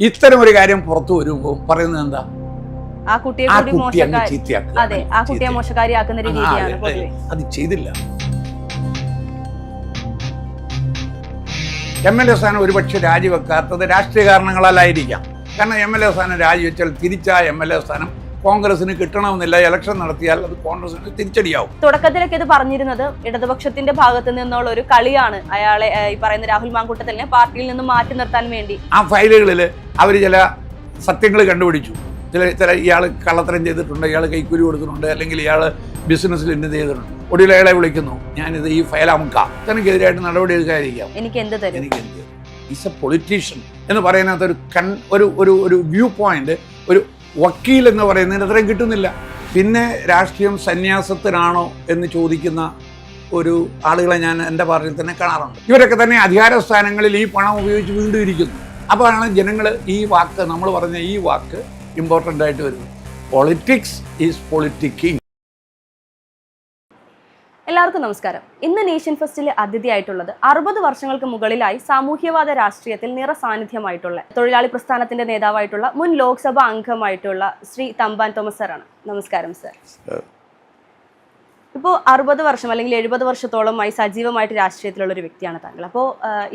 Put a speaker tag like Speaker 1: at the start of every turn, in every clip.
Speaker 1: ഇത്തരം ഒരു കാര്യം പുറത്തു വരുമ്പോ പറയുന്നത് എന്താ?
Speaker 2: ആ കുട്ടിയെ അതെ ആ കുട്ടിയെ മോശക്കാരിയാക്കുന്ന രീതിയാണ്
Speaker 1: അത് ചെയ്തില്ല. എം എൽ എ സ്ഥാനം ഒരുപക്ഷെ രാജിവെക്കാത്തത് രാഷ്ട്രീയ കാരണങ്ങളാലായിരിക്കാം. കാരണം എം എൽ എ സ്ഥാനം രാജിവെച്ചാൽ തിരിച്ചാ എം എൽ എ സ്ഥാനം കോൺഗ്രസിന് കിട്ടണമെന്നില്ല ഇലക്ഷൻ നടത്തിയാൽ അത് കോൺഗ്രസിന് തിരിച്ചടിയാവും.
Speaker 2: തുടക്കത്തിലൊക്കെ ഇത് പറഞ്ഞിരുന്നത് ഇടതുപക്ഷത്തിന്റെ ഭാഗത്ത് നിന്നുള്ള ഒരു കളിയാണ് അയാളെ ഈ പറയുന്ന രാഹുൽ മാങ്കൂട്ടത്തിനെ പാർട്ടിയിൽ നിന്ന് മാറ്റി നിർത്താൻ വേണ്ടി.
Speaker 1: ആ ഫയലുകളിൽ അവർ ചില സത്യങ്ങൾ കണ്ടുപിടിച്ചു. ചില ചില ഇയാൾ കള്ളത്തരം ചെയ്തിട്ടുണ്ട് ഇയാൾ കൈക്കൂലി കൊടുക്കുന്നുണ്ട് അല്ലെങ്കിൽ ഇയാൾ ബിസിനസ്സിൽ എന്ത് ചെയ്തിട്ടുണ്ട്. ഒടുവിൽ അയാളെ വിളിക്കുന്നു ഞാനിത് ഈ ഫയൽ അമുക്കാം. തനിക്കെതിരായിട്ട് നടപടി എടുക്കാതിരിക്കാം
Speaker 2: എനിക്ക് എന്ത് തരും?
Speaker 1: എനിക്ക് എന്ത് ഇസ് എ പൊളിറ്റീഷ്യൻ എന്ന് പറയുന്നത് ഒരു കൺ ഒരു ഒരു വ്യൂ പോയിന്റ് ഒരു വക്കീൽ എന്ന് പറയുന്നതിന് അത്രയും കിട്ടുന്നില്ല. പിന്നെ രാഷ്ട്രീയം സന്യാസത്തിനാണോ എന്ന് ചോദിക്കുന്ന ഒരു ആളുകളെ ഞാൻ എന്റെ പാർട്ടിയിൽ തന്നെ കാണാറുണ്ട്. ഇവരൊക്കെ തന്നെ അധികാര സ്ഥാനങ്ങളിൽ ഈ പണം ഉപയോഗിച്ച് വീണ്ടും ഇരിക്കുന്നു അപ്പോഴാണ് ജനങ്ങൾ ഈ വാക്ക് നമ്മൾ പറഞ്ഞ ഈ വാക്ക് ഇമ്പോർട്ടന്റ് ആയിട്ട് വരുന്നത്. പൊളിറ്റിക്സ് ഈസ് പൊളിറ്റിക്കിങ്
Speaker 2: എല്ലാവർക്കും നമസ്കാരം. ഇന്ന് നേഷ്യൻ ഫെസ്റ്റിലെ അതിഥിയായിട്ടുള്ളത് അറുപത് വർഷങ്ങൾക്ക് മുകളിലായി സാമൂഹ്യവാദ രാഷ്ട്രീയത്തിൽ നിറ സാന്നിധ്യമായിട്ടുള്ള തൊഴിലാളി പ്രസ്ഥാനത്തിന്റെ നേതാവായിട്ടുള്ള മുൻ ലോക്സഭാ അംഗമായിട്ടുള്ള ശ്രീ തമ്പാൻ തോമസ് സാറാണ്. നമസ്കാരം സർ. ഇപ്പോൾ അറുപത് വർഷം അല്ലെങ്കിൽ എഴുപത് വർഷത്തോളമായി സജീവമായിട്ട് രാഷ്ട്രീയത്തിലുള്ള ഒരു വ്യക്തിയാണ് താങ്കൾ. അപ്പോൾ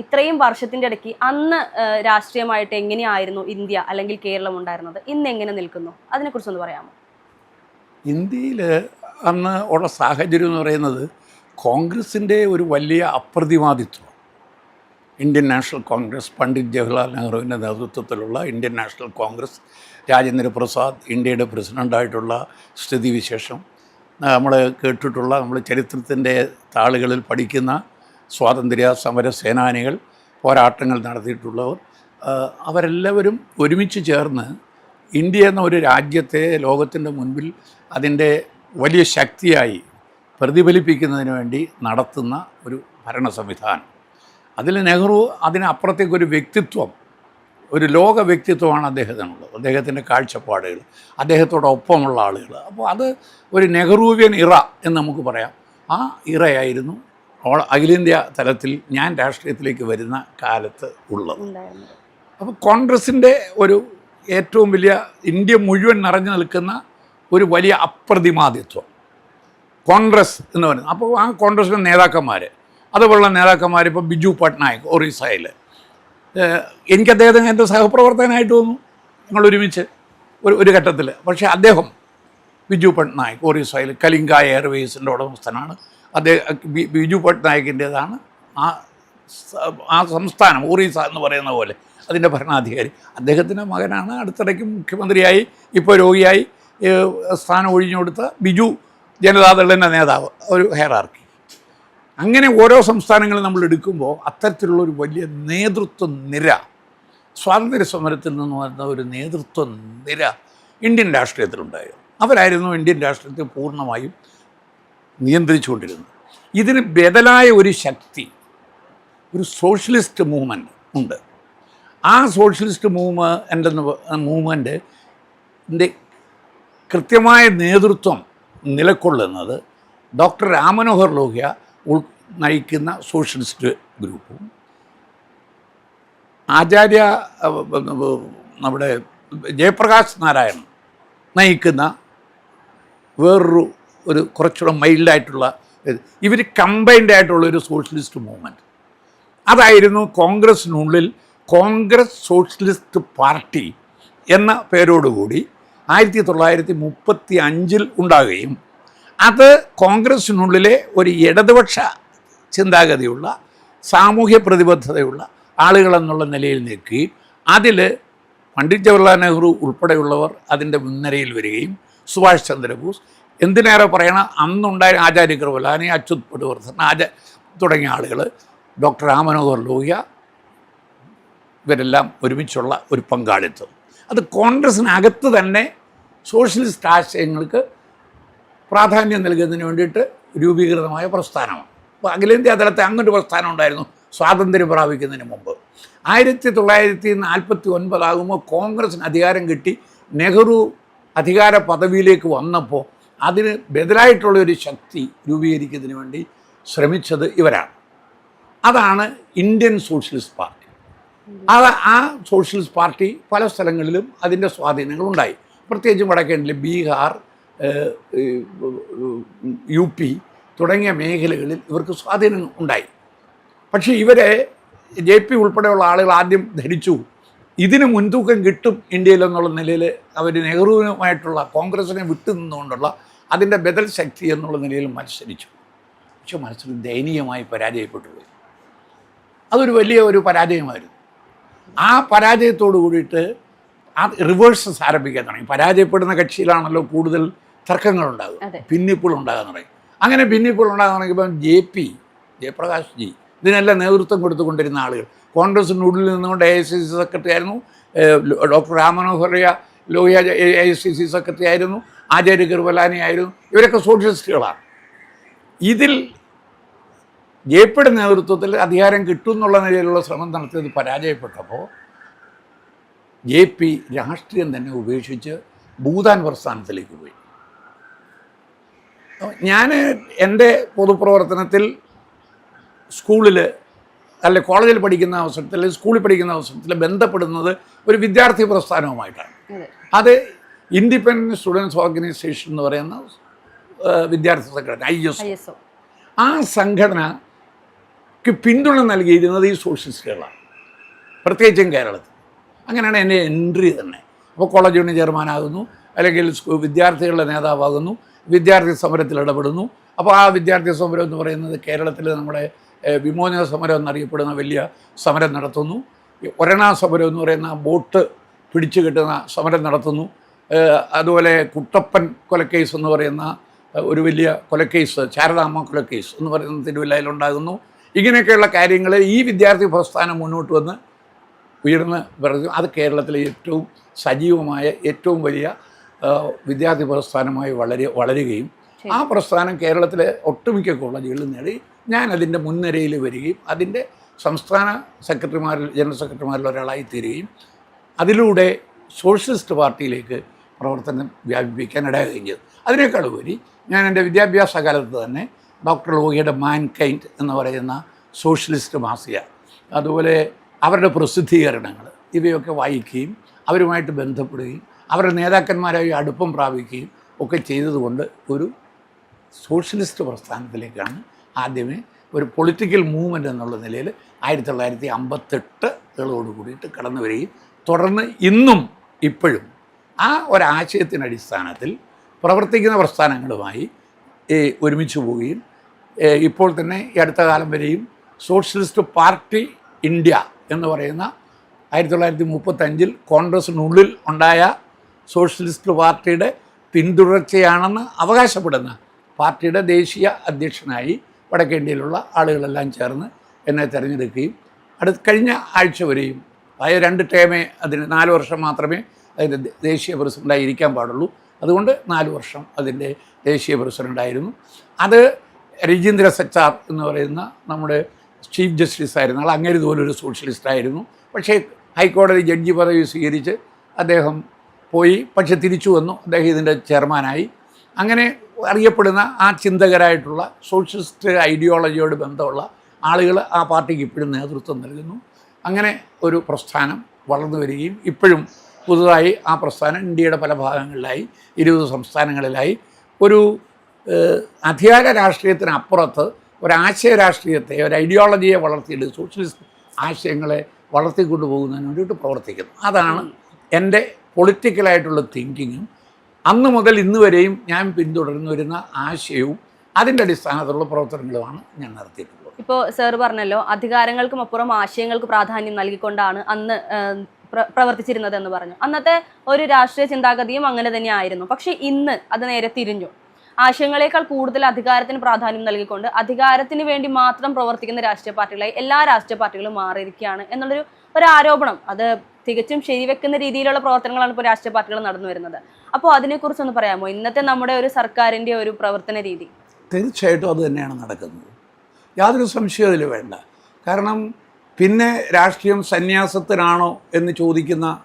Speaker 2: ഇത്രയും വർഷത്തിന്റെ ഇടയ്ക്ക് അന്ന് രാഷ്ട്രീയമായിട്ട് എങ്ങനെയായിരുന്നു ഇന്ത്യ അല്ലെങ്കിൽ കേരളം ഉണ്ടായിരുന്നത്? ഇന്ന് എങ്ങനെ നിൽക്കുന്നു? അതിനെക്കുറിച്ചൊന്ന് പറയാമോ?
Speaker 1: ഇന്ത്യയിൽ അന്ന് ഉള്ള സാഹചര്യം എന്ന് പറയുന്നത് കോൺഗ്രസിന്റെ ഒരു വലിയ അപ്രതിവാദിത്വം. Indian National Congress Pandit Jawaharlal നെഹ്റുവിന്റെ നേതൃത്വത്തിലുള്ള Indian National Congress Rajendra Prasad ഇന്ത്യയുടെ പ്രസിഡന്റായിട്ടുള്ള സ്ഥിതിവിശേഷം നമ്മൾ കേട്ടിട്ടുള്ള നമ്മൾ ചരിത്രത്തിന്റെ താളുകളിൽ പഠിക്കുന്ന സ്വാതന്ത്ര്യ സമര സേനാനികൾ പോരാട്ടങ്ങൾ നടത്തിയിട്ടുള്ളവർ അവരെല്ലാവരും ഒരുമിച്ച് ചേർന്ന് ഇന്ത്യ എന്ന ഒരു രാജ്യത്തെ ലോകത്തിന്റെ മുൻപിൽ അതിന്റെ വലിയ ശക്തിയായി പ്രതിഫലിപ്പിക്കുന്നതിന് വേണ്ടി നടത്തുന്ന ഒരു ഭരണ സംവിധാനം. അതിൽ നെഹ്റു അതിനപ്പുറത്തേക്കൊരു വ്യക്തിത്വം ഒരു ലോക വ്യക്തിത്വമാണ് അദ്ദേഹത്തിനുള്ളത്. അദ്ദേഹത്തിന്റെ കാഴ്ചപ്പാടുകൾ അദ്ദേഹത്തോടൊപ്പമുള്ള ആളുകൾ. അപ്പോൾ അത് ഒരു നെഹ്റുവിയൻ ഇറ എന്ന് നമുക്ക് പറയാം. ആ ഇറയായിരുന്നു അഖിലേന്ത്യാ തലത്തിൽ ഞാൻ രാഷ്ട്രീയത്തിലേക്ക് വരുന്ന കാലത്ത് ഉള്ളത്. അപ്പോൾ കോൺഗ്രസിന്റെ ഒരു ഏറ്റവും വലിയ ഇന്ത്യ മുഴുവൻ നിറഞ്ഞു നിൽക്കുന്ന ഒരു വലിയ അപ്രതിമാദിത്വം. കോൺഗ്രസ് എന്ന് പറയുന്നത്. അപ്പോൾ ആ കോൺഗ്രസിന്റെ നേതാക്കന്മാർ അതുപോലുള്ള നേതാക്കന്മാർ ഇപ്പോൾ ബിജു പട്നായക് ഒറീസയിൽ എനിക്ക് അദ്ദേഹത്തിന് എന്റെ സഹപ്രവർത്തകനായിട്ട് തോന്നുന്നു. ഞങ്ങൾ ഒരുമിച്ച് ഒരു ഒരു ഘട്ടത്തിൽ പക്ഷേ അദ്ദേഹം ബിജു പട്നായക് ഒറീസയിൽ കലിംഗ എയർവേസിന്റെ ഉടമസ്ഥനാണ്. അദ്ദേഹം ബിജു പട്നായകിന്റേതാണ് ആ ആ സംസ്ഥാനം ഒറീസ എന്ന് പറയുന്ന പോലെ. അതിന്റെ ഭരണാധികാരി. അദ്ദേഹത്തിന്റെ മകനാണ് അടുത്തിടയ്ക്ക് മുഖ്യമന്ത്രിയായി ഇപ്പോൾ രോഗിയായി. സ്ഥാനം ഒഴിഞ്ഞു കൊടുത്ത ബിജു ജനതാദളിന്റെ നേതാവ് ഒരു ഹെയറാർക്കി. അങ്ങനെ ഓരോ സംസ്ഥാനങ്ങളും നമ്മൾ എടുക്കുമ്പോൾ അത്തരത്തിലുള്ള ഒരു വലിയ നേതൃത്വ നിര സ്വാതന്ത്ര്യ സമരത്തിൽ നിന്ന് വരുന്ന ഒരു നേതൃത്വ നിര ഇന്ത്യൻ രാഷ്ട്രീയത്തിലുണ്ടായിരുന്നു. അവരായിരുന്നു ഇന്ത്യൻ രാഷ്ട്രീയത്തെ പൂർണമായും നിയന്ത്രിച്ചുകൊണ്ടിരുന്നത്. ഇതിന് ബദലായ ഒരു ശക്തി ഒരു സോഷ്യലിസ്റ്റ് മൂവ്മെന്റ് ഉണ്ട്. ആ സോഷ്യലിസ്റ്റ് മൂവ്മെന്റ് എന്ന് മൂവ്മെന്റിന്റെ കൃത്യമായ നേതൃത്വം നിലക്കൊള്ളുന്നത് ഡോക്ടർ രാമനോഹർ ലോഹ്യ ഉൾ നയിക്കുന്ന സോഷ്യലിസ്റ്റ് ഗ്രൂപ്പും. ആചാര്യ നമ്മുടെ ജയപ്രകാശ് നാരായണൻ നയിക്കുന്ന വേറൊരു ഒരു കുറച്ചുകൂടെ മൈൽഡായിട്ടുള്ള ഇവർ കമ്പൈൻഡ് ആയിട്ടുള്ള ഒരു സോഷ്യലിസ്റ്റ് മൂവ്മെന്റ് അതായിരുന്നു കോൺഗ്രസിനുള്ളിൽ കോൺഗ്രസ് സോഷ്യലിസ്റ്റ് പാർട്ടി എന്ന പേരോടുകൂടി ആയിരത്തി തൊള്ളായിരത്തി മുപ്പത്തി അഞ്ചിൽ ഉണ്ടാകുകയും അത് കോൺഗ്രസ്സിനുള്ളിലെ ഒരു ഇടതുപക്ഷ ചിന്താഗതിയുള്ള സാമൂഹ്യ പ്രതിബദ്ധതയുള്ള ആളുകളെന്നുള്ള നിലയിൽ നിൽക്കുകയും അതിൽ പണ്ഡിറ്റ് ജവഹർലാൽ നെഹ്റു ഉൾപ്പെടെയുള്ളവർ അതിന്റെ മുൻനിരയിൽ വരികയും സുഭാഷ് ചന്ദ്രബോസ് എന്തിനേറെ പറയണ അന്നുണ്ടായ ആചാര്യ കൃപലാനി അച്യുത് പടുവർദ്ധൻ ആചാ തുടങ്ങിയ ആളുകൾ ഡോക്ടർ രാമനോഹർ ലോഹ്യ ഇവരെല്ലാം ഒരുമിച്ചുള്ള ഒരു പങ്കാളിത്തം. അത് കോൺഗ്രസിനകത്ത് തന്നെ സോഷ്യലിസ്റ്റ് ആശയങ്ങൾക്ക് പ്രാധാന്യം നൽകുന്നതിന് വേണ്ടിയിട്ട് രൂപീകൃതമായ പ്രസ്ഥാനമാണ്. അപ്പോൾ അഖിലേന്ത്യാ തലത്തെ അങ്ങനൊരു പ്രസ്ഥാനം ഉണ്ടായിരുന്നു സ്വാതന്ത്ര്യം പ്രാപിക്കുന്നതിന് മുമ്പ്. ആയിരത്തി തൊള്ളായിരത്തി നാൽപ്പത്തി ഒൻപതാകുമ്പോൾ കോൺഗ്രസിന് അധികാരം കിട്ടി. നെഹ്റു അധികാര പദവിയിലേക്ക് വന്നപ്പോൾ അതിന് ബദലായിട്ടുള്ളൊരു ശക്തി രൂപീകരിക്കുന്നതിന് വേണ്ടി ശ്രമിച്ചത് ഇവരാണ്. അതാണ് ഇന്ത്യൻ സോഷ്യലിസ്റ്റ് പാർട്ടി. ആ ആ സോഷ്യലിസ്റ്റ് പാർട്ടി പല സ്ഥലങ്ങളിലും അതിന്റെ സ്വാധീനങ്ങളുണ്ടായി. പ്രത്യേകിച്ചും വടക്കേണ്ടിൽ ബീഹാർ യു പി തുടങ്ങിയ മേഖലകളിൽ ഇവർക്ക് സ്വാധീനം ഉണ്ടായി. പക്ഷേ ഇവരെ ജെ പി ഉൾപ്പെടെയുള്ള ആളുകൾ ആദ്യം ധരിച്ചു. ഇതിന് മുൻതൂക്കം കിട്ടും ഇന്ത്യയിൽ എന്നുള്ള നിലയിൽ അവർ നെഹ്റുവിനുമായിട്ടുള്ള കോൺഗ്രസിനെ വിട്ടുനിന്നുകൊണ്ടുള്ള അതിന്റെ ബദൽ ശക്തി എന്നുള്ള നിലയിൽ മത്സരിച്ചു. പക്ഷെ മത്സരം ദയനീയമായി പരാജയപ്പെട്ടു. അതൊരു വലിയ ഒരു പരാജയമായിരുന്നു. ആ പരാജയത്തോട് കൂടിയിട്ട് ആ റിവേഴ്സസ് ആരംഭിക്കാൻ തുടങ്ങി. പരാജയപ്പെടുന്ന കക്ഷിയിലാണല്ലോ കൂടുതൽ തർക്കങ്ങൾ
Speaker 2: ഉണ്ടാകുക
Speaker 1: ഭിന്നിപ്പുകൾ ഉണ്ടാകാൻ തുടങ്ങി. അങ്ങനെ ഭിന്നിപ്പുകൾ ഉണ്ടാകാൻ തുടങ്ങിയപ്പോൾ ജെ പി ജയപ്രകാശ് ജി ഇതിനെല്ലാം നേതൃത്വം കൊടുത്തുകൊണ്ടിരുന്ന ആളുകൾ. കോൺഗ്രസിനുള്ളിൽ നിന്നുകൊണ്ട് A I C C secretary ആയിരുന്നു. Doctor രാമനോഹറിയ Lohia A I C C secretary ആയിരുന്നു. ആചാര്യ കൃപലാനി ആയിരുന്നു. ഇവരൊക്കെ സോഷ്യലിസ്റ്റുകളാണ് ഇതിൽ ജെപിയുടെ നേതൃത്വത്തിൽ അധികാരം കിട്ടും എന്നുള്ള നിലയിലുള്ള ശ്രമം നടത്തിയത് പരാജയപ്പെട്ടപ്പോൾ ജെ പി രാഷ്ട്രീയം തന്നെ ഉപേക്ഷിച്ച് ഭൂതാൻ പ്രസ്ഥാനത്തിലേക്ക് പോയി. ഞാൻ എന്റെ പൊതുപ്രവർത്തനത്തിൽ സ്കൂളിൽ അല്ലെ കോളേജിൽ പഠിക്കുന്ന അവസരത്തിൽ സ്കൂളിൽ പഠിക്കുന്ന അവസരത്തിൽ ബന്ധപ്പെടുന്നത് ഒരു വിദ്യാർത്ഥി പ്രസ്ഥാനവുമായിട്ടാണ്.
Speaker 2: അത്.
Speaker 1: ഇൻഡിപെൻഡന്റ് സ്റ്റുഡൻസ് ഓർഗനൈസേഷൻ എന്ന് പറയുന്ന വിദ്യാർത്ഥി സംഘടന ഐ എസ് ആ സംഘടനയ്ക്ക് പിന്തുണ നൽകിയിരുന്നത് ഈ സോഷ്യലിസ്റ്റുകളാണ്. പ്രത്യേകിച്ചും കേരളത്തിൽ. അങ്ങനെയാണ് എന്റെ എൻട്രി തന്നെ. അപ്പോൾ കോളേജ് യൂണിയൻ ചെയർമാനാകുന്നു അല്ലെങ്കിൽ വിദ്യാർത്ഥികളുടെ നേതാവാകുന്നു വിദ്യാർത്ഥി സമരത്തിൽ ഇടപെടുന്നു. അപ്പോൾ ആ വിദ്യാർത്ഥി സമരം എന്ന് പറയുന്നത് കേരളത്തിൽ നമ്മുടെ വിമോചന സമരം എന്നറിയപ്പെടുന്ന വലിയ സമരം നടത്തുന്നു. ഒരണ സമരം എന്ന് പറയുന്ന ബോട്ട് പിടിച്ചു കിട്ടുന്ന സമരം നടത്തുന്നു. അതുപോലെ കുട്ടപ്പൻ കൊലക്കേസ് എന്ന് പറയുന്ന ഒരു വലിയ കൊലക്കേസ് ശാരദാമ്മ കൊലക്കേസ് എന്ന് പറയുന്ന തിരുവല്ലയിലുണ്ടാകുന്നു ഇങ്ങനെയൊക്കെയുള്ള കാര്യങ്ങൾ ഈ വിദ്യാർത്ഥി പ്രസ്ഥാനം മുന്നോട്ട് വന്ന് ഉയർന്ന് പറഞ്ഞു. അത് കേരളത്തിലെ ഏറ്റവും സജീവമായ ഏറ്റവും വലിയ വിദ്യാർത്ഥി പ്രസ്ഥാനമായി വളരെ വളരുകയും ആ പ്രസ്ഥാനം കേരളത്തിലെ ഒട്ടുമിക്ക കോളേജുകളിൽ നേടി. ഞാൻ അതിന്റെ മുൻനിരയിൽ വരികയും അതിന്റെ സംസ്ഥാന സെക്രട്ടറിമാരിൽ ജനറൽ സെക്രട്ടറിമാരിൽ ഒരാളായി തീരുകയും അതിലൂടെ സോഷ്യലിസ്റ്റ് പാർട്ടിയിലേക്ക് പ്രവർത്തനം വ്യാപിപ്പിക്കാൻ ഇടയാകുകയും ചെയ്തു. അതിനേക്കാൾ ഉപരി ഞാൻ എന്റെ വിദ്യാഭ്യാസ കാലത്ത് തന്നെ ഡോക്ടർ ലോഹിയുടെ മാൻ കൈൻഡ് എന്ന് പറയുന്ന സോഷ്യലിസ്റ്റ് മാസിക. അതുപോലെ അവരുടെ പ്രസിദ്ധീകരണങ്ങൾ. ഇവയൊക്കെ വായിക്കുകയും അവരുമായിട്ട് ബന്ധപ്പെടുകയും അവരുടെ നേതാക്കന്മാരായി അടുപ്പം പ്രാപിക്കുകയും ഒക്കെ ചെയ്തതുകൊണ്ട് ഒരു സോഷ്യലിസ്റ്റ് പ്രസ്ഥാനത്തിലേക്കാണ് ആദ്യമേ ഒരു പൊളിറ്റിക്കൽ മൂവ്മെന്റ് എന്നുള്ള നിലയിൽ ആയിരത്തി തൊള്ളായിരത്തി അമ്പത്തെട്ടുകളോട് കൂടിയിട്ട് കടന്നു വരികയും തുടർന്ന് ഇന്നും ഇപ്പോഴും ആ ഒരാശയത്തിന്റെ അടിസ്ഥാനത്തിൽ പ്രവർത്തിക്കുന്ന പ്രസ്ഥാനങ്ങളുമായി ഏ, ഒരുമിച്ച് പോവുകയും ഇപ്പോൾ തന്നെ ഈ അടുത്ത കാലം വരെയും സോഷ്യലിസ്റ്റ് പാർട്ടി ഇന്ത്യ എന്ന് പറയുന്ന ആയിരത്തി തൊള്ളായിരത്തി മുപ്പത്തഞ്ചിൽ കോൺഗ്രസിനുള്ളിൽ ഉണ്ടായ സോഷ്യലിസ്റ്റ് പാർട്ടിയുടെ പിന്തുടർച്ചയാണെന്ന് അവകാശപ്പെടുന്ന പാർട്ടിയുടെ ദേശീയ അധ്യക്ഷനായി വടക്കേ ഇന്ത്യയിലുള്ള ആളുകളെല്ലാം ചേർന്ന് എന്നെ തിരഞ്ഞെടുക്കുകയും അടുത്ത കഴിഞ്ഞ ആഴ്ച വരെയും ആയ രണ്ട് ടേമേ അതിന് നാല് വർഷം മാത്രമേ അതിന്റെ ദേശീയ പ്രസിഡന്റായി ഇരിക്കാൻ പാടുള്ളൂ. അതുകൊണ്ട് നാല് വർഷം അതിന്റെ ദേശീയ പ്രസിഡന്റായിരുന്നു അത് രജീന്ദ്ര സച്ചാർ എന്ന് പറയുന്ന നമ്മുടെ ചീഫ് ജസ്റ്റിസ് ആയിരുന്നു. ആൾ അങ്ങനെ ഇതുപോലൊരു സോഷ്യലിസ്റ്റ് ആയിരുന്നു. പക്ഷേ ഹൈക്കോടതി ജഡ്ജി പദവി സ്വീകരിച്ച് അദ്ദേഹം പോയി. പക്ഷെ തിരിച്ചു വന്നു. അദ്ദേഹം ഇതിന്റെ ചെയർമാനായി. അങ്ങനെ അറിയപ്പെടുന്ന ആ ചിന്തകരായിട്ടുള്ള സോഷ്യലിസ്റ്റ് ഐഡിയോളജിയോട് ബന്ധമുള്ള ആളുകൾ ആ പാർട്ടിക്ക് ഇപ്പോഴും നേതൃത്വം നൽകുന്നു. അങ്ങനെ ഒരു പ്രസ്ഥാനം വളർന്നു വരികയും ഇപ്പോഴും പുതുതായി ആ പ്രസ്ഥാനം ഇന്ത്യയുടെ പല ഭാഗങ്ങളിലായി ഇരുപത് സംസ്ഥാനങ്ങളിലായി ഒരു അധികാര രാഷ്ട്രീയത്തിനപ്പുറത്ത് ഒരാശയ രാഷ്ട്രീയത്തെ ഒരു ഐഡിയോളജിയെ വളർത്തിയിട്ട് സോഷ്യലിസ്റ്റ് ആശയങ്ങളെ വളർത്തിക്കൊണ്ടു പോകുന്നതിന് വേണ്ടിയിട്ട് പ്രവർത്തിക്കുന്നു. അതാണ് എന്റെ പൊളിറ്റിക്കലായിട്ടുള്ള തിങ്കിങ്ങും അന്ന് മുതൽ ഇന്ന് വരെയും ഞാൻ പിന്തുടർന്നു വരുന്ന ആശയവും അതിന്റെ അടിസ്ഥാനത്തിലുള്ള പ്രവർത്തനങ്ങളുമാണ് ഞാൻ നടത്തിയിട്ടുള്ളത്.
Speaker 2: ഇപ്പോൾ സാർ പറഞ്ഞല്ലോ അധികാരങ്ങൾക്കും അപ്പുറം ആശയങ്ങൾക്ക് പ്രാധാന്യം നൽകിക്കൊണ്ടാണ് അന്ന് പ്രവർത്തിച്ചിരുന്നത് എന്ന് പറഞ്ഞു. അന്നത്തെ ഒരു രാഷ്ട്രീയ ചിന്താഗതിയും അങ്ങനെ തന്നെ ആയിരുന്നു പക്ഷെ ഇന്ന് അത് നേരെ തിരിഞ്ഞു. ആശയങ്ങളെക്കാൾ കൂടുതൽ അധികാരത്തിന് പ്രാധാന്യം നൽകിക്കൊണ്ട് അധികാരത്തിന് വേണ്ടി മാത്രം പ്രവർത്തിക്കുന്ന രാഷ്ട്രീയ പാർട്ടികളായി എല്ലാ രാഷ്ട്രീയ പാർട്ടികളും മാറിയിരിക്കുകയാണ് എന്നുള്ളൊരു ഒരു ആരോപണം അത് തികച്ചും ശരിവെക്കുന്ന രീതിയിലുള്ള പ്രവർത്തനങ്ങളാണ് ഇപ്പോൾ രാഷ്ട്രീയ പാർട്ടികൾ നടന്നു വരുന്നത്. അപ്പോൾ അതിനെക്കുറിച്ചൊന്ന് പറയാമോ? ഇന്നത്തെ നമ്മുടെ ഒരു സർക്കാരിന്റെ ഒരു പ്രവർത്തന രീതി.
Speaker 1: തീർച്ചയായിട്ടും അത് തന്നെയാണ് നടക്കുന്നത്. യാതൊരു സംശയവും വേണ്ട. കാരണം പിന്നെ രാഷ്ട്രീയം സന്യാസത്തിനാണോ എന്ന് ചോദിക്കുന്ന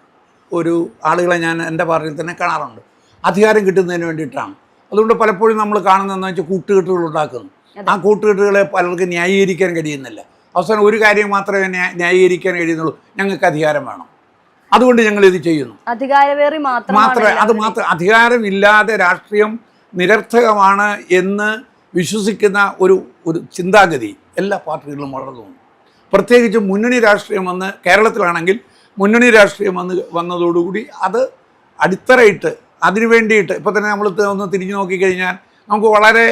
Speaker 1: ഒരു ആളുകളെ ഞാൻ എന്റെ പാർട്ടിയിൽ തന്നെ കാണാറുണ്ട്. അധികാരം കിട്ടുന്നതിന് വേണ്ടിയിട്ടാണ്. അതുകൊണ്ട് പലപ്പോഴും നമ്മൾ കാണുന്നതെന്ന് വെച്ചാൽ കൂട്ടുകെട്ടുകൾ ഉണ്ടാക്കുന്നു. ആ കൂട്ടുകെട്ടുകളെ പലർക്ക് ന്യായീകരിക്കാൻ കഴിയുന്നില്ല. അവസാനം ഒരു കാര്യം മാത്രമേ ന്യാ- ന്യായീകരിക്കാൻ കഴിയുന്നുള്ളൂ. ഞങ്ങൾക്ക് അധികാരം വേണം. അതുകൊണ്ട് ഞങ്ങൾ ഇത് ചെയ്യുന്നു.
Speaker 2: അധികാരവേറി
Speaker 1: മാത്രമേ അത് മാത്രം അധികാരമില്ലാതെ രാഷ്ട്രീയം നിരർത്ഥകമാണ് എന്ന് വിശ്വസിക്കുന്ന ഒരു ഒരു ചിന്താഗതി എല്ലാ പാർട്ടികളിലും വളർന്നു പ്രത്യേകിച്ച് മുന്നണി രാഷ്ട്രീയം വന്ന് കേരളത്തിലാണെങ്കിൽ മുന്നണി രാഷ്ട്രീയം വന്ന് വന്നതോടുകൂടി അത് അടിത്തറയിട്ട് അതിനു വേണ്ടിയിട്ട് ഇപ്പോൾ തന്നെ നമ്മൾ ഒന്ന് തിരിഞ്ഞു നോക്കിക്കഴിഞ്ഞാൽ നമുക്ക് വളരെ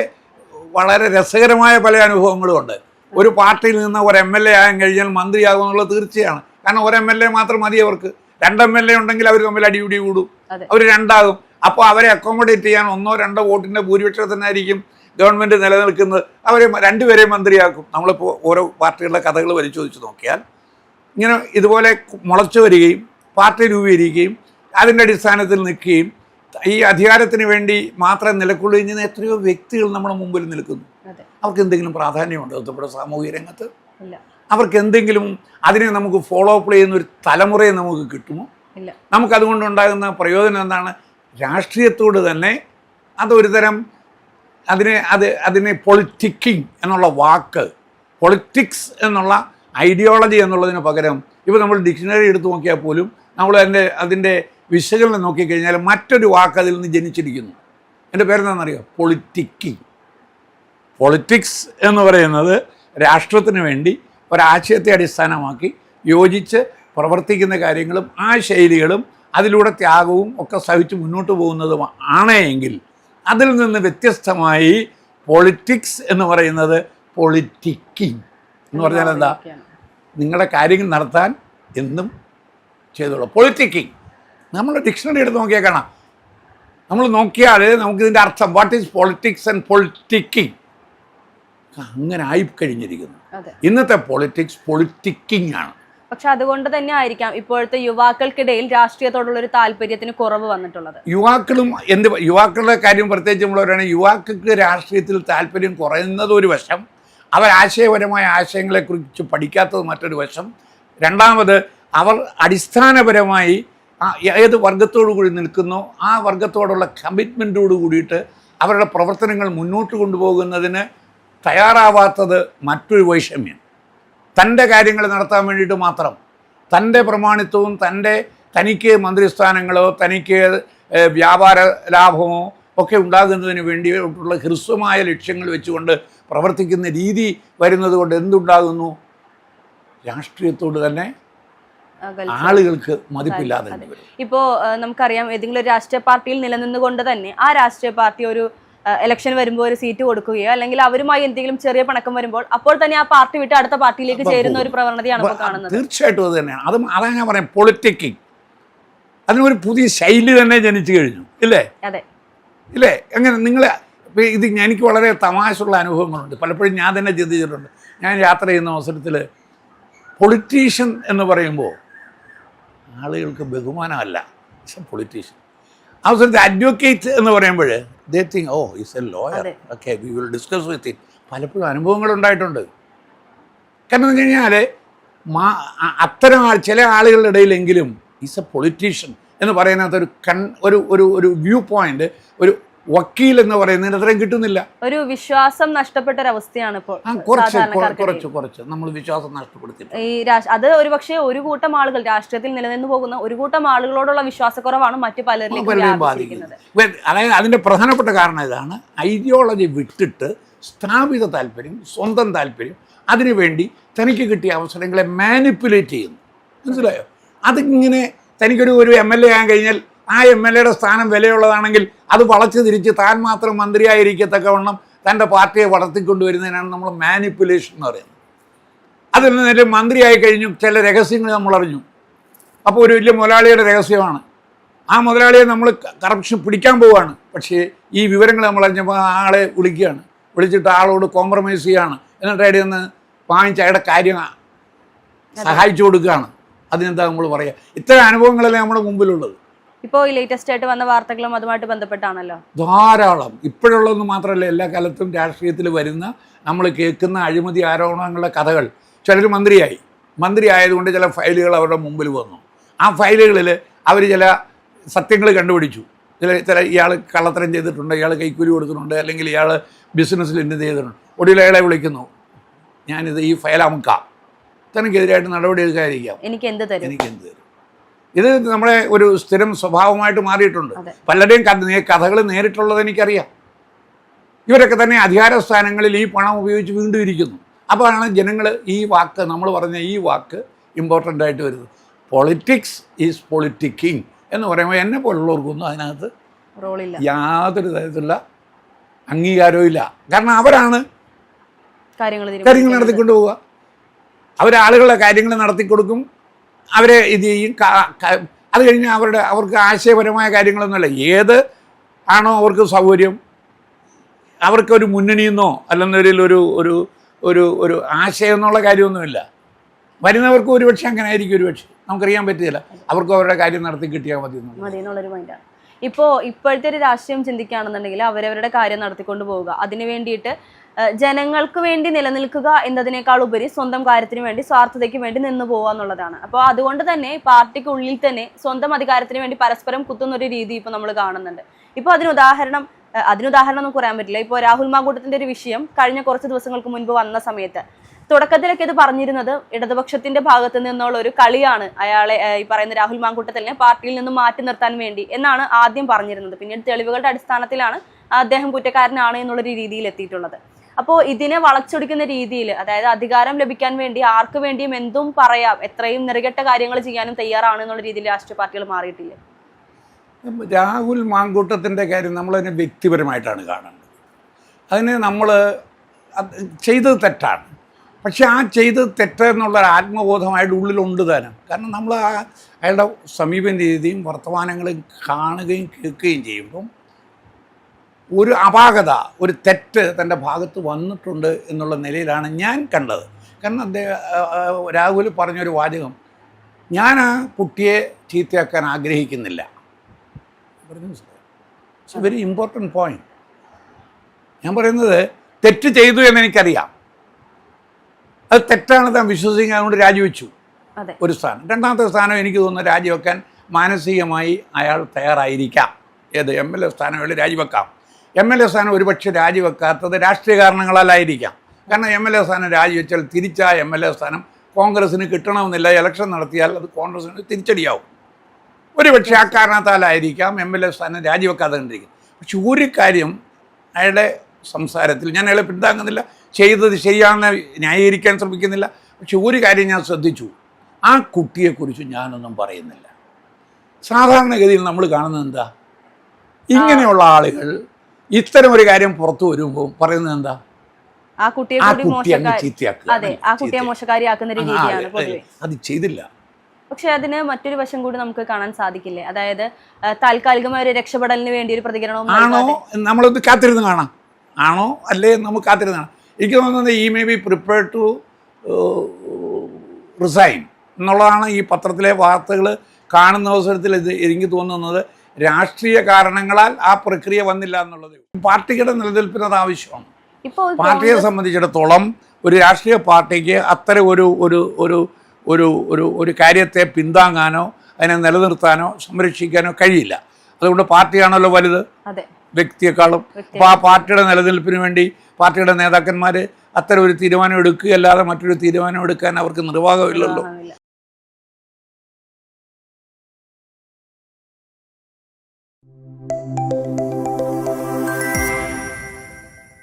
Speaker 1: വളരെ രസകരമായ പല അനുഭവങ്ങളും ഉണ്ട്. ഒരു പാർട്ടിയിൽ നിന്ന് ഒരു എം എൽ എ ആകാൻ കഴിഞ്ഞാൽ മന്ത്രിയാകുമെന്നുള്ളത് തീർച്ചയാണ്. കാരണം ഒരു എം എൽ എ മാത്രം മതി അവർക്ക്. രണ്ട് എം എൽ എ ഉണ്ടെങ്കിൽ അവർ തമ്മിൽ അടിപിടി കൂടും. അവർ രണ്ടാകും. അപ്പോൾ അവരെ അക്കോമഡേറ്റ് ചെയ്യാൻ ഒന്നോ രണ്ടോ വോട്ടിന്റെ ഭൂരിപക്ഷത്തിനായിരിക്കും ഗവൺമെന്റ് നിലനിൽക്കുന്നത് അവരെ രണ്ടുപേരെയും മന്ത്രിയാക്കും. നമ്മളിപ്പോൾ ഓരോ പാർട്ടികളുടെ കഥകൾ പരിശോധിച്ച് നോക്കിയാൽ ഇങ്ങനെ ഇതുപോലെ മുളച്ചു വരികയും പാർട്ടി രൂപീകരിക്കുകയും അതിന്റെ അടിസ്ഥാനത്തിൽ നിൽക്കുകയും ഈ അധികാരത്തിന് വേണ്ടി മാത്രം നിലകൊള്ളുകയും ചെയ്യുന്ന എത്രയോ വ്യക്തികൾ നമ്മുടെ മുമ്പിൽ നിൽക്കുന്നു. അവർക്ക് എന്തെങ്കിലും പ്രാധാന്യമുണ്ടോ? നമ്മുടെ സാമൂഹിക രംഗത്ത്? അവർക്ക് എന്തെങ്കിലും അതിനെ നമുക്ക് ഫോളോ അപ്പ് ചെയ്യുന്ന ഒരു തലമുറയെ നമുക്ക് കിട്ടുമോ? നമുക്കതുകൊണ്ടുണ്ടാകുന്ന പ്രയോജനം എന്താണ്? രാഷ്ട്രീയത്തോട് തന്നെ അതൊരു തരം അതിനെ അത് അതിനെ പൊളിറ്റിക്കിങ് എന്നുള്ള വാക്ക് പൊളിറ്റിക്സ് എന്നുള്ള ഐഡിയോളജി എന്നുള്ളതിന് പകരം ഇപ്പോൾ നമ്മൾ ഡിക്ഷണറി എടുത്ത് നോക്കിയാൽ പോലും നമ്മൾ അതിന്റെ അതിന്റെ വിശകലനം നോക്കിക്കഴിഞ്ഞാൽ മറ്റൊരു വാക്ക് അതിൽ നിന്ന് ജനിച്ചിരിക്കുന്നു. എന്റെ പേരെന്താണെന്നറിയോ? പൊളിറ്റിക്കിങ് പൊളിറ്റിക്സ് എന്ന് പറയുന്നത് രാഷ്ട്രത്തിന് വേണ്ടി ഒരാശയത്തെ അടിസ്ഥാനമാക്കി യോജിച്ച് പ്രവർത്തിക്കുന്ന കാര്യങ്ങളും ആ ശൈലികളും അതിലൂടെ ത്യാഗവും ഒക്കെ സഹിച്ച് മുന്നോട്ട് പോകുന്നതും ആണ് എങ്കിൽ അതിൽ നിന്ന് വ്യത്യസ്തമായി പൊളിറ്റിക്സ് എന്ന് പറയുന്നത് പൊളിറ്റിക്കിങ് എന്ന് പറഞ്ഞാൽ എന്താ? നിങ്ങളുടെ കാര്യങ്ങൾ നടത്താൻ എന്നും ചെയ്തോളൂ. പൊളിറ്റിക്കിങ് നമ്മൾ ഡിക്ഷണറി എടുത്ത് നോക്കിയാൽ കാണാം. നമ്മൾ നോക്കിയാൽ നമുക്കിതിന്റെ അർത്ഥം what is politics and politicking അങ്ങനെ ആയി കഴിഞ്ഞിരിക്കുന്നു ഇന്നത്തെ പൊളിറ്റിക്സ് പൊളിറ്റിക്കിങ് ആണ്.
Speaker 2: പക്ഷെ അതുകൊണ്ട് തന്നെ ആയിരിക്കാം ഇപ്പോഴത്തെ യുവാക്കൾക്കിടയിൽ രാഷ്ട്രീയത്തോടുള്ള ഒരു താല്പര്യത്തിന് കുറവ് വന്നിട്ടുള്ളത്.
Speaker 1: യുവാക്കളും എന്ത് യുവാക്കളുടെ കാര്യം പ്രത്യേകിച്ച് നമ്മൾ പറയുകയാണെങ്കിൽ യുവാക്കൾക്ക് രാഷ്ട്രീയത്തിൽ താല്പര്യം കുറയുന്നത് ഒരു വശം അവർ ആശയപരമായ ആശയങ്ങളെക്കുറിച്ച് പഠിക്കാത്തത് മറ്റൊരു വശം. രണ്ടാമത് അവർ അടിസ്ഥാനപരമായി ഏത് വർഗത്തോടു കൂടി നിൽക്കുന്നോ ആ വർഗത്തോടുള്ള കമ്മിറ്റ്മെന്റോട് കൂടിയിട്ട് അവരുടെ പ്രവർത്തനങ്ങൾ മുന്നോട്ട് കൊണ്ടുപോകുന്നതിന് തയ്യാറാവാത്തത് മറ്റൊരു വൈഷമ്യം. തന്റെ കാര്യങ്ങൾ നടത്താൻ വേണ്ടിയിട്ട് മാത്രം തന്റെ പ്രമാണിത്വവും തന്റെ തനിക്ക് മന്ത്രിസ്ഥാനങ്ങളോ തനിക്ക് വ്യാപാര ലാഭമോ ഒക്കെ ഉണ്ടാകുന്നതിന് വേണ്ടിയിട്ടുള്ള ഹ്രസ്വമായ ലക്ഷ്യങ്ങൾ വെച്ചുകൊണ്ട് പ്രവർത്തിക്കുന്ന രീതി വരുന്നത് കൊണ്ട് എന്തുണ്ടാകുന്നു രാഷ്ട്രീയത്തോട് തന്നെ. ആളുകൾക്ക് മതിപ്പില്ലാതെ.
Speaker 2: ഇപ്പോ നമുക്കറിയാം ഏതെങ്കിലും ഒരു രാഷ്ട്രീയ പാർട്ടിയിൽ നിലനിന്നുകൊണ്ട് തന്നെ ആ രാഷ്ട്രീയ പാർട്ടി ഒരു ഇലക്ഷൻ വരുമ്പോൾ ഒരു സീറ്റ് കൊടുക്കുകയോ അല്ലെങ്കിൽ അവരുമായി എന്തെങ്കിലും ചെറിയ പണക്കം വരുമ്പോൾ അപ്പോൾ തന്നെ ആ പാർട്ടി വിട്ട് അടുത്ത പാർട്ടിയിലേക്ക് ചേരുന്ന ഒരു പ്രവണതയാണ് ഇപ്പോൾ കാണുന്നത്.
Speaker 1: തീർച്ചയായിട്ടും അത് തന്നെയാണ് അതും അതാണ് ഞാൻ പറയാം പൊളിറ്റിക്കിങ് അതിനൊരു പുതിയ ശൈലി തന്നെ ജനിച്ചു കഴിഞ്ഞു. ഇല്ലേ?
Speaker 2: അതെ.
Speaker 1: ഇല്ലേ? എങ്ങനെ നിങ്ങൾ ഇത് എനിക്ക് വളരെ തമാശയുള്ള അനുഭവങ്ങളുണ്ട്. പലപ്പോഴും ഞാൻ തന്നെ ചിന്തിച്ചിട്ടുണ്ട്. ഞാൻ യാത്ര ചെയ്യുന്ന അവസരത്തിൽ പൊളിറ്റീഷ്യൻ എന്ന് പറയുമ്പോൾ ആളുകൾക്ക് ബഹുമാനമല്ല. പക്ഷെ പൊളിറ്റീഷ്യൻ അവസരത്തിൽ അഡ്വക്കേറ്റ് എന്ന് പറയുമ്പോൾ they think oh is a lawyer. Okay we will discuss with it പലപ്പോഴും അനുഭവങ്ങൾ ഉണ്ടായിട്ടുണ്ട്. കാരണം എന്ന് കഴിഞ്ഞാൽ മാ അത്തരം ആൾ ചില ആളുകളുടെ ഇടയിലെങ്കിലും ഈസ് എ പൊളിറ്റീഷ്യൻ എന്ന് പറയുന്നത് ഒരു കൺ ഒരു ഒരു ഒരു വ്യൂ പോയിന്റ് ഒരു വക്കീൽ എന്ന് പറയുന്നതിന് അത്രയും കിട്ടുന്നില്ല.
Speaker 2: ഒരു വിശ്വാസം നഷ്ടപ്പെട്ട ഒരു അവസ്ഥയാണ് ഇപ്പോൾ
Speaker 1: കുറച്ച് കുറ- കുറച്ച് കുറച്ച്. നമ്മൾ വിശ്വാസം നഷ്ടപ്പെടുത്തി
Speaker 2: ഈ അത് ഒരു പക്ഷേ ഒരു കൂട്ടം ആളുകൾ രാഷ്ട്രീയത്തിൽ നിലനിന്ന് പോകുന്ന ഒരു കൂട്ടം ആളുകളോടുള്ള വിശ്വാസക്കുറവാണ് മറ്റു
Speaker 1: പലരെയും ബാധിക്കുന്നത്. അതായത് അതിന്റെ പ്രധാനപ്പെട്ട കാരണം ഇതാണ്. ഐഡിയോളജി വിട്ടിട്ട് സ്ഥാപിത താല്പര്യം സ്വന്തം താല്പര്യം അതിനുവേണ്ടി തനിക്ക് കിട്ടിയ അവസരങ്ങളെ മാനിപ്പുലേറ്റ് ചെയ്യുന്നു. മനസ്സിലായോ? അതിങ്ങനെ തനിക്കൊരു ഒരു എം എൽ എ ആകാൻ കഴിഞ്ഞാൽ ആ എം എൽ എയുടെ സ്ഥാനം വിലയുള്ളതാണെങ്കിൽ അത് വളച്ചു തിരിച്ച് താൻ മാത്രം മന്ത്രിയായിരിക്കത്തക്കവണ്ണം തന്റെ പാർട്ടിയെ വളർത്തിക്കൊണ്ടുവരുന്നതിനാണ് നമ്മൾ മാനിപ്പുലേഷൻ എന്ന് പറയുന്നത്. അതിൽ നിന്നിട്ട് മന്ത്രിയായി കഴിഞ്ഞു ചില രഹസ്യങ്ങൾ നമ്മൾ അറിഞ്ഞു. അപ്പോൾ ഒരു വലിയ മുതലാളിയുടെ രഹസ്യമാണ്. ആ മുതലാളിയെ നമ്മൾ കറപ്ഷൻ പിടിക്കാൻ പോവുകയാണ് പക്ഷേ ഈ വിവരങ്ങൾ നമ്മൾ അറിഞ്ഞപ്പോൾ ആളെ വിളിക്കുകയാണ്. വിളിച്ചിട്ട് ആളോട് കോംപ്രമൈസ് ചെയ്യുകയാണ് എന്നിട്ട് അടി നിന്ന് വാങ്ങിച്ച് അയാളുടെ കാര്യം സഹായിച്ചു കൊടുക്കുകയാണ്. അതിനെന്താ നമ്മൾ പറയുക ഇത്തരം അനുഭവങ്ങളല്ലേ നമ്മുടെ മുമ്പിലുള്ളത്.
Speaker 2: ഇപ്പോൾ ഈ ലേറ്റസ്റ്റ് ആയിട്ട് വന്ന വാർത്തകളും അതുമായിട്ട് ബന്ധപ്പെട്ടാണല്ലോ.
Speaker 1: ധാരാളം. ഇപ്പോഴുള്ളതെന്ന് മാത്രമല്ല എല്ലാ കാലത്തും രാഷ്ട്രീയത്തിൽ വരുന്ന നമ്മൾ കേൾക്കുന്ന അഴിമതി ആരോപണങ്ങളുടെ കഥകൾ. ചിലർ മന്ത്രിയായി. മന്ത്രി ആയതുകൊണ്ട് ചില ഫയലുകൾ അവരുടെ മുമ്പിൽ വന്നു. ആ ഫയലുകളിൽ അവർ ചില സത്യങ്ങൾ കണ്ടുപിടിച്ചു. ചില ചില ഇയാൾ കള്ളത്തരം ചെയ്തിട്ടുണ്ട് ഇയാൾ കൈക്കൂലി കൊടുത്തിട്ടുണ്ട് അല്ലെങ്കിൽ ഇയാൾ ബിസിനസ്സിൽ എന്ത് ചെയ്തിട്ടുണ്ട്. ഒടുവിൽ അയാളെ വിളിക്കുന്നു. ഞാനിത് ഈ ഫയൽ അമുക്കാം. തനിക്കെതിരായിട്ട് നടപടി എടുക്കാതിരിക്കാം.
Speaker 2: എനിക്ക് എന്ത് തരും?
Speaker 1: എനിക്ക് എന്ത് തരും? ഇത് നമ്മുടെ ഒരു സ്ഥിരം സ്വഭാവമായിട്ട് മാറിയിട്ടുണ്ട്. പലരുടെയും കഥകൾ നേരിട്ടുള്ളത് എനിക്കറിയാം. ഇവരൊക്കെ തന്നെ അധികാര സ്ഥാനങ്ങളിൽ ഈ പണം ഉപയോഗിച്ച് വീണ്ടും ഇരിക്കുന്നു. അപ്പോഴാണ് ജനങ്ങൾ ഈ വാക്ക് നമ്മൾ പറഞ്ഞ ഈ വാക്ക് ഇമ്പോർട്ടന്റ് ആയിട്ട് വരുന്നത്. പൊളിറ്റിക്സ് ഈസ് പൊളിറ്റിക്കിങ് എന്ന് പറയുമ്പോൾ എന്നെ പോലുള്ളവർക്കൊന്നും അതിനകത്ത് യാതൊരു തരത്തിലുള്ള അംഗീകാരവും ഇല്ല. കാരണം അവരാണ്
Speaker 2: കാര്യങ്ങൾ.
Speaker 1: നടത്തിക്കൊണ്ട് പോവുക അവരാളുകളുടെ കാര്യങ്ങൾ നടത്തിക്കൊടുക്കും. അവരെ ഇത് ചെയ്യും അത് കഴിഞ്ഞ് അവരുടെ അവർക്ക് ആശയപരമായ കാര്യങ്ങളൊന്നുമല്ല. ഏത് ആണോ അവർക്ക് സൗകര്യം അവർക്കൊരു മുന്നണിയെന്നോ അല്ലെന്നൊരു ഒരു ഒരു ഒരു ഒരു ആശയം എന്നുള്ള കാര്യമൊന്നുമില്ല. വരുന്നവർക്ക് ഒരുപക്ഷെ അങ്ങനെ ആയിരിക്കും ഒരുപക്ഷെ. നമുക്കറിയാൻ പറ്റില്ല. അവർക്ക് അവരുടെ കാര്യം നടത്തി കിട്ടിയാൽ മതി
Speaker 2: എന്നുള്ളൊരു മൈൻഡാണ് ഇപ്പോ ഇപ്പോഴത്തെ ഒരു രാഷ്ട്രീയം ചിന്തിക്കുകയാണെന്നുണ്ടെങ്കിൽ അവരവരുടെ കാര്യം നടത്തിക്കൊണ്ട് പോവുക. അതിനു വേണ്ടിയിട്ട് ജനങ്ങൾക്ക് വേണ്ടി നിലനിൽക്കുക എന്നതിനേക്കാൾ ഉപരി സ്വന്തം കാര്യത്തിന് വേണ്ടി സ്വാർത്ഥതയ്ക്ക് വേണ്ടി നിന്ന് പോവുക എന്നുള്ളതാണ്. അപ്പോൾ അതുകൊണ്ട് തന്നെ പാർട്ടിക്കുള്ളിൽ തന്നെ സ്വന്തം അധികാരത്തിന് വേണ്ടി പരസ്പരം കുത്തുന്ന ഒരു രീതി ഇപ്പോൾ നമ്മൾ കാണുന്നുണ്ട്. ഇപ്പോൾ അതിന് ഉദാഹരണം അതിന് ഉദാഹരണം നമുക്ക് പറയാൻ പറ്റില്ല. ഇപ്പോൾ രാഹുൽ മാങ്കൂട്ടത്തിന്റെ ഒരു വിഷയം കഴിഞ്ഞ കുറച്ച് ദിവസങ്ങൾക്ക് മുൻപ് വന്ന സമയത്ത് തുടക്കത്തിലൊക്കെ ഇത് പറഞ്ഞിരുന്നത് ഇടതുപക്ഷത്തിന്റെ ഭാഗത്ത് നിന്നുള്ള ഒരു കളിയാണ് അയാളെ ഈ പറയുന്ന രാഹുൽ മാങ്കൂട്ടത്തിനെ പാർട്ടിയിൽ നിന്ന് മാറ്റി നിർത്താൻ വേണ്ടി എന്നാണ് ആദ്യം പറഞ്ഞിരുന്നത്. പിന്നീട് തെളിവുകളുടെ അടിസ്ഥാനത്തിലാണ് അദ്ദേഹം കുറ്റക്കാരനാണ് എന്നുള്ളൊരു രീതിയിൽ എത്തിയിട്ടുള്ളത്. അപ്പോൾ ഇതിനെ വളച്ചൊടിക്കുന്ന രീതിയിൽ അതായത് അധികാരം ലഭിക്കാൻ വേണ്ടി ആർക്ക് വേണ്ടിയും എന്തും പറയാം എത്രയും നിറകെട്ട കാര്യങ്ങൾ ചെയ്യാനും തയ്യാറാണ് എന്നുള്ള രീതിയിൽ രാഷ്ട്രീയ പാർട്ടികൾ മാറിയിട്ടില്ല?
Speaker 1: രാഹുൽ മാങ്കൂട്ടത്തിന്റെ കാര്യം നമ്മളതിനെ വ്യക്തിപരമായിട്ടാണ് കാണുന്നത്. അതിന് നമ്മൾ ചെയ്തത് തെറ്റാണ്. പക്ഷെ ആ ചെയ്തത് തെറ്റെന്നുള്ള ഒരു ആത്മബോധം അയാളുടെ ഉള്ളിലുണ്ട് താനും കാരണം നമ്മൾ ആ അയാളുടെ സമീപം രീതിയും വർത്തമാനങ്ങളും കാണുകയും കേൾക്കുകയും ചെയ്യുമ്പം ഒരു അപാകത ഒരു തെറ്റ് തന്റെ ഭാഗത്ത് വന്നിട്ടുണ്ട് എന്നുള്ള നിലയിലാണ് ഞാൻ കണ്ടത്. കാരണം അദ്ദേഹം രാഹുൽ പറഞ്ഞൊരു വാചകം ഞാൻ ആ കുട്ടിയെ ചീത്തയാക്കാൻ ആഗ്രഹിക്കുന്നില്ല. It's a very important point ഞാൻ പറയുന്നത് തെറ്റ് ചെയ്തു എന്ന് എനിക്കറിയാം അത് തെറ്റാണ് താൻ വിശ്വസിക്കാൻ കൊണ്ട് രാജിവെച്ചു ഒരു സ്ഥാനം. രണ്ടാമത്തെ സ്ഥാനം എനിക്ക് തോന്നുന്നു രാജിവെക്കാൻ മാനസികമായി അയാൾ തയ്യാറായിരിക്കാം. ഏത് എം എൽ എ സ്ഥാനങ്ങളിൽ രാജിവെക്കാം. എം എൽ എ സ്ഥാനം ഒരുപക്ഷെ രാജിവെക്കാത്തത് രാഷ്ട്രീയ കാരണങ്ങളാലായിരിക്കാം. കാരണം എം എൽ എ സ്ഥാനം രാജിവെച്ചാൽ തിരിച്ച എം എൽ എ സ്ഥാനം കോൺഗ്രസ്സിന് കിട്ടണമെന്നില്ല. ഇലക്ഷൻ നടത്തിയാൽ അത് കോൺഗ്രസ്സിന് തിരിച്ചടിയാവും. ഒരുപക്ഷെ ആ കാരണത്താലായിരിക്കാം എം എൽ എ സ്ഥാനം രാജിവെക്കാതെ കണ്ടിരിക്കുന്നത് പക്ഷെ ഒരു കാര്യം അയാളുടെ സംസാരത്തിൽ ഞാൻ അയാളെ പിന്താങ്ങുന്നില്ല. ചെയ്തത് ശരിയാണെന്ന് ന്യായീകരിക്കാൻ ശ്രമിക്കുന്നില്ല. പക്ഷെ ഒരു കാര്യം ഞാൻ ശ്രദ്ധിച്ചു. ആ കുട്ടിയെക്കുറിച്ച് ഞാനൊന്നും പറയുന്നില്ല. സാധാരണഗതിയിൽ നമ്മൾ കാണുന്നത് എന്താ? ഇങ്ങനെയുള്ള ആളുകൾ ഇത്തരം ഒരു കാര്യം പുറത്തു വരുമ്പോൾ പറയുന്നത് എന്താ?
Speaker 2: ആ കുട്ടിയെ മോശക്കാരിയാക്കുന്ന രീതിയാണ്
Speaker 1: അതെ, ചെയ്തില്ല.
Speaker 2: പക്ഷെ അതിന് മറ്റൊരു വശം കൂടി നമുക്ക് കാണാൻ സാധിക്കില്ലേ? അതായത് താൽക്കാലികമായ ഒരു രക്ഷപ്പെടലിന് വേണ്ടി ഒരു പ്രതികരണവും
Speaker 1: ആണോ നമ്മളൊന്ന് കാത്തിരുന്ന് കാണാം. ആണോ അല്ലേ നമുക്ക് കാത്തിരുന്ന് കാണാം. എനിക്ക് തോന്നുന്നത് he may be prepare to resign എന്നുള്ളതാണ് ഈ പത്രത്തിലെ വാർത്തകൾ കാണുന്ന അവസരത്തിൽ ഇത് എനിക്ക് തോന്നുന്നത്. രാഷ്ട്രീയ കാരണങ്ങളാൽ ആ പ്രക്രിയ വന്നില്ല എന്നുള്ളത് പാർട്ടിയുടെ നിലനിൽപ്പിന് അത് ആവശ്യമാണ് പാർട്ടിയെ സംബന്ധിച്ചിടത്തോളം ഒരു രാഷ്ട്രീയ പാർട്ടിക്ക് അത്തരം ഒരു ഒരു ഒരു ഒരു ഒരു ഒരു കാര്യത്തെ പിന്താങ്ങാനോ അതിനെ നിലനിർത്താനോ സംരക്ഷിക്കാനോ കഴിയില്ല. അതുകൊണ്ട് പാർട്ടിയാണല്ലോ വലുത്. വ്യക്തിയെക്കാളും.
Speaker 2: വ്യക്തി-
Speaker 1: അപ്പോൾ ആ പാർട്ടിയുടെ നിലനിൽപ്പിന് വേണ്ടി പാർട്ടിയുടെ നേതാക്കന്മാർ അത്തരം ഒരു തീരുമാനം എടുക്കുകയല്ലാതെ മറ്റൊരു തീരുമാനം എടുക്കാൻ അവർക്ക് നിർവാഹമില്ലല്ലോ.
Speaker 2: നിർവാഹമില്ല.